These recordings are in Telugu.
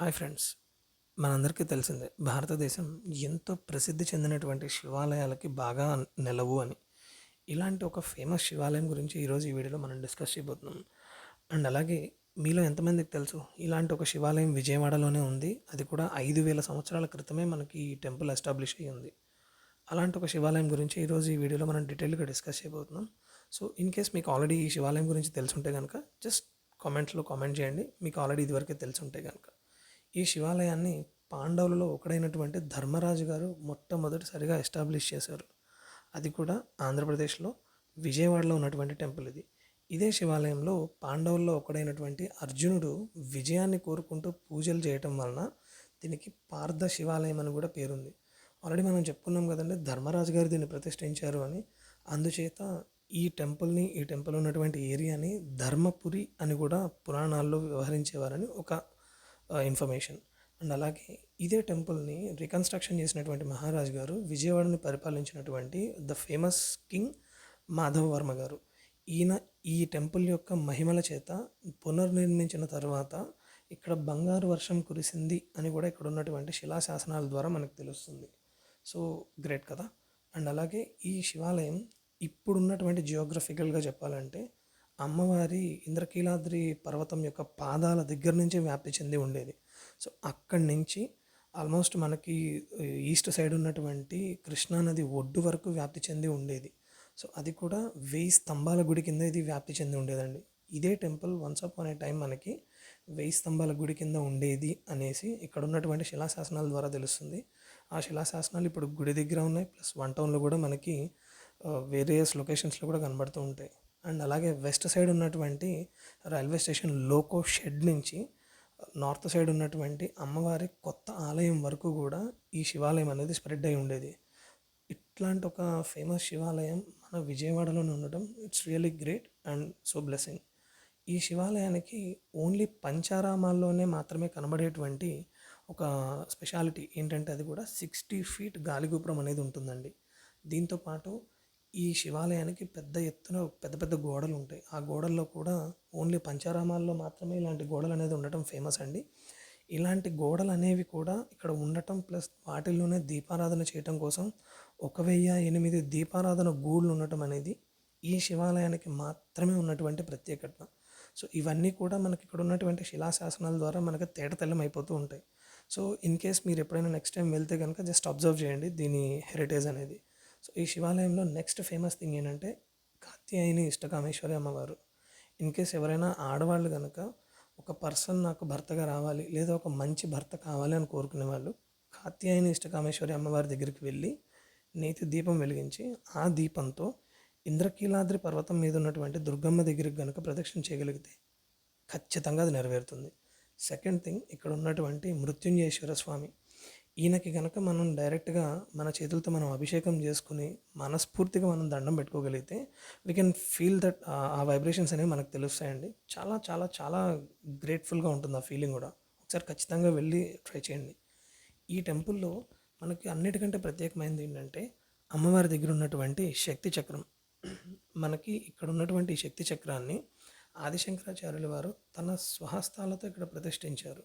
Hi friends. మనందరికీ తెలిసిందే భారతదేశం ఎంతో ప్రసిద్ధి చెందినటువంటి శివాలయాలకి బాగా నెలవు అని. ఇలాంటి ఒక ఫేమస్ శివాలయం గురించి ఈరోజు ఈ వీడియోలో మనం డిస్కస్ చేయబోతున్నాం. అండ్ అలాగే మీలో ఎంతమందికి తెలుసు ఇలాంటి ఒక శివాలయం విజయవాడలోనే ఉంది. అది కూడా ఐదు వేల సంవత్సరాల క్రితమే మనకి ఈ టెంపుల్ ఎస్టాబ్లిష్ అయ్యి ఉంది. అలాంటి ఒక శివాలయం గురించి ఈరోజు ఈ వీడియోలో మనం డీటెయిల్గా డిస్కస్ చేయబోతున్నాం. సో ఇన్ కేస్ మీకు ఆల్రెడీ ఈ శివాలయం గురించి తెలుసుంటే కనుక జస్ట్ కామెంట్స్లో కామెంట్ చేయండి. మీకు ఆల్రెడీ ఇదివరకే తెలుసుంటే కనుక ఈ శివాలయాన్ని పాండవులలో ఒకడైనటువంటి ధర్మరాజు గారు మొట్టమొదటిసారిగా ఎస్టాబ్లిష్ చేశారు. అది కూడా ఆంధ్రప్రదేశ్లో విజయవాడలో ఉన్నటువంటి టెంపుల్ ఇది. ఇదే శివాలయంలో పాండవుల్లో ఒకడైనటువంటి అర్జునుడు విజయాన్ని కోరుకుంటూ పూజలు చేయటం వలన దీనికి పార్థ శివాలయం అని కూడా పేరుంది. ఆల్రెడీ మనం చెప్పుకున్నాం కదండి ధర్మరాజు గారు దీన్ని ప్రతిష్ఠించారు అని. అందుచేత ఈ టెంపుల్ని ఈ టెంపుల్ ఉన్నటువంటి ఏరియాని ధర్మపురి అని కూడా పురాణాల్లో వ్యవహరించేవారని ఒక ఇన్ఫర్మేషన్ అండ్ అలాగే ఇదే టెంపుల్ని రికన్స్ట్రక్షన్ చేసినటువంటి మహారాజు గారు విజయవాడని పరిపాలించినటువంటి the famous king Madhava Varma గారు. ఈయన ఈ టెంపుల్ యొక్క మహిమల చేత పునర్నిర్మించిన తర్వాత ఇక్కడ బంగారు వర్షం కురిసింది అని కూడా ఇక్కడ ఉన్నటువంటి శిలాశాసనాల ద్వారా మనకు తెలుస్తుంది. సో గ్రేట్ కదా. అండ్ అలాగే ఈ శివాలయం ఇప్పుడున్నటువంటి జియోగ్రఫికల్గా చెప్పాలంటే అమ్మవారి ఇంద్రకీలాద్రి పర్వతం యొక్క పాదాల దగ్గర నుంచి వ్యాప్తి చెంది ఉండేది. సో అక్కడి నుంచి ఆల్మోస్ట్ మనకి ఈస్ట్ సైడ్ ఉన్నటువంటి కృష్ణానది ఒడ్డు వరకు వ్యాప్తి చెంది ఉండేది. సో అది కూడా వెయ్యి స్తంభాల గుడి కింద ఇది వ్యాప్తి చెంది ఉండేదండి. ఇదే టెంపుల్ వన్స్ అప్ అనే టైం మనకి వెయ్యి స్తంభాల గుడి కింద ఉండేది అనేసి ఇక్కడ ఉన్నటువంటి శిలాశాసనాల ద్వారా తెలుస్తుంది. ఆ శిలాశాసనాలు ఇప్పుడు గుడి దగ్గర ఉన్నాయి. ప్లస్ వన్ టౌన్లో కూడా మనకి వేరియస్ లొకేషన్స్లో కూడా కనబడుతూ ఉంటాయి. అండ్ అలాగే వెస్ట్ సైడ్ ఉన్నటువంటి రైల్వే స్టేషన్ లోకో షెడ్ నుంచి నార్త్ సైడ్ ఉన్నటువంటి అమ్మవారి కొత్త ఆలయం వరకు కూడా ఈ శివాలయం అనేది స్ప్రెడ్ అయి ఉండేది. ఇట్లాంటి ఒక ఫేమస్ శివాలయం మన విజయవాడలోనే ఉండటం it's really great and so blessing ఈ శివాలయానికి ఓన్లీ పంచారామాల్లోనే మాత్రమే కనబడేటువంటి ఒక స్పెషాలిటీ ఏంటంటే అది కూడా సిక్స్టీ ఫీట్ గాలిగోపురం అనేది ఉంటుందండి. దీంతోపాటు ఈ శివాలయానికి పెద్ద ఎత్తున పెద్ద పెద్ద గోడలు ఉంటాయి. ఆ గోడల్లో కూడా ఓన్లీ పంచారామాల్లో మాత్రమే ఇలాంటి గోడలు అనేది ఉండటం ఫేమస్ అండి. ఇలాంటి గోడలు అనేవి కూడా ఇక్కడ ఉండటం ప్లస్ వాటిల్లోనే దీపారాధన చేయటం కోసం ఒక వెయ్యి ఎనిమిది దీపారాధన గూళ్ళు ఉండటం అనేది ఈ శివాలయానికి మాత్రమే ఉన్నటువంటి ప్రత్యేకత. సో ఇవన్నీ కూడా మనకి ఇక్కడ ఉన్నటువంటి శిలాశాసనాల ద్వారా మనకి తేటతెల్లం అయిపోతూ ఉంటాయి. సో ఇన్ కేస్ మీరు ఎప్పుడైనా నెక్స్ట్ టైం వెళ్తే కనుక జస్ట్ అబ్జర్వ్ చేయండి దీని హెరిటేజ్ అనేది. సో ఈ శివాలయంలో నెక్స్ట్ ఫేమస్ థింగ్ ఏంటంటే కాత్యాయని ఇష్టకామేశ్వరి అమ్మవారు. ఇన్ కేస్ ఎవరైనా ఆడవాళ్ళు కనుక ఒక పర్సన్ నాకు భర్తగా రావాలి లేదా ఒక మంచి భర్త కావాలి అని కోరుకునే వాళ్ళు కాత్యాయని ఇష్టకామేశ్వరి అమ్మవారి దగ్గరికి వెళ్ళి నేతి దీపం వెలిగించి ఆ దీపంతో ఇంద్రకీలాద్రి పర్వతం మీద ఉన్నటువంటి దుర్గమ్మ దగ్గరికి కనుక ప్రదక్షిణ చేయగలిగితే ఖచ్చితంగా అది నెరవేరుతుంది. సెకండ్ థింగ్ ఇక్కడ ఉన్నటువంటి మృత్యుంజయేశ్వర స్వామి. ఈయనకి కనుక మనం డైరెక్ట్గా మన చేతులతో మనం అభిషేకం చేసుకుని మనస్ఫూర్తిగా మనం దండం పెట్టుకోగలిగితే వీ కెన్ ఫీల్ దట్ ఆ వైబ్రేషన్స్ అనేవి మనకు తెలుస్తాయండి. చాలా చాలా చాలా గ్రేట్ఫుల్గా ఉంటుంది ఆ ఫీలింగ్ కూడా. ఒకసారి ఖచ్చితంగా వెళ్ళి ట్రై చేయండి. ఈ టెంపుల్లో మనకి అన్నిటికంటే ప్రత్యేకమైనది ఏంటంటే అమ్మవారి దగ్గర ఉన్నటువంటి శక్తి చక్రం. మనకి ఇక్కడ ఉన్నటువంటి ఈ శక్తి చక్రాన్ని ఆదిశంకరాచార్యుల వారు తన స్వహస్తాలతో ఇక్కడ ప్రతిష్ఠించారు.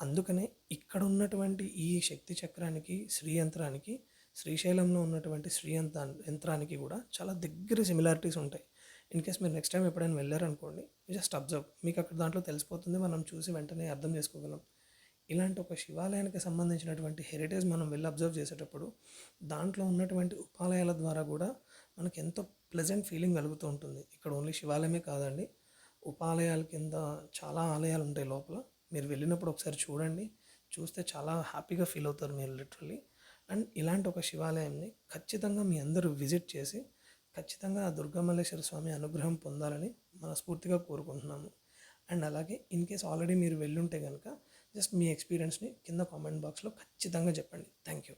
అందుకనే ఇక్కడ ఉన్నటువంటి ఈ శక్తి చక్రానికి శ్రీ యంత్రానికి శ్రీశైలంలో ఉన్నటువంటి శ్రీ యంత్ర యంత్రానికి కూడా చాలా దగ్గర సిమిలారిటీస్ ఉంటాయి. ఇన్ కేస్ మీరు నెక్స్ట్ టైం ఎప్పుడైనా వెళ్ళారనుకోండి జస్ట్ అబ్జర్వ్ మీకు అక్కడ దాంట్లో తెలిసిపోతుంది మనం చూసి వెంటనే అర్థం చేసుకోగలం. ఇలాంటి ఒక శివాలయానికి సంబంధించినటువంటి హెరిటేజ్ మనం వెళ్ళి అబ్జర్వ్ చేసేటప్పుడు దాంట్లో ఉన్నటువంటి ఉపాలయాల ద్వారా కూడా మనకి ఎంతో ప్లెజెంట్ ఫీలింగ్ కలుగుతూ ఉంటుంది. ఇక్కడ ఓన్లీ శివాలయమే కాదండి ఉపాలయాల కింద చాలా ఆలయాలు ఉంటాయి లోపల. మీరు వెళ్ళినప్పుడు ఒకసారి చూడండి. చూస్తే చాలా హ్యాపీగా ఫీల్ అవుతారు మీరు లిటరల్లీ. అండ్ ఇలాంటి ఒక శివాలయాన్ని ఖచ్చితంగా మీ అందరూ విజిట్ చేసి ఖచ్చితంగా ఆ దుర్గామల్లేశ్వర స్వామి అనుగ్రహం పొందాలని మనస్ఫూర్తిగా కోరుకుంటున్నాము. అండ్ అలాగే ఇన్ కేస్ ఆల్రెడీ మీరు వెళ్ళుంటే కనుక జస్ట్ మీ ఎక్స్పీరియన్స్ని కింద కామెంట్ బాక్స్లో ఖచ్చితంగా చెప్పండి. Thank you.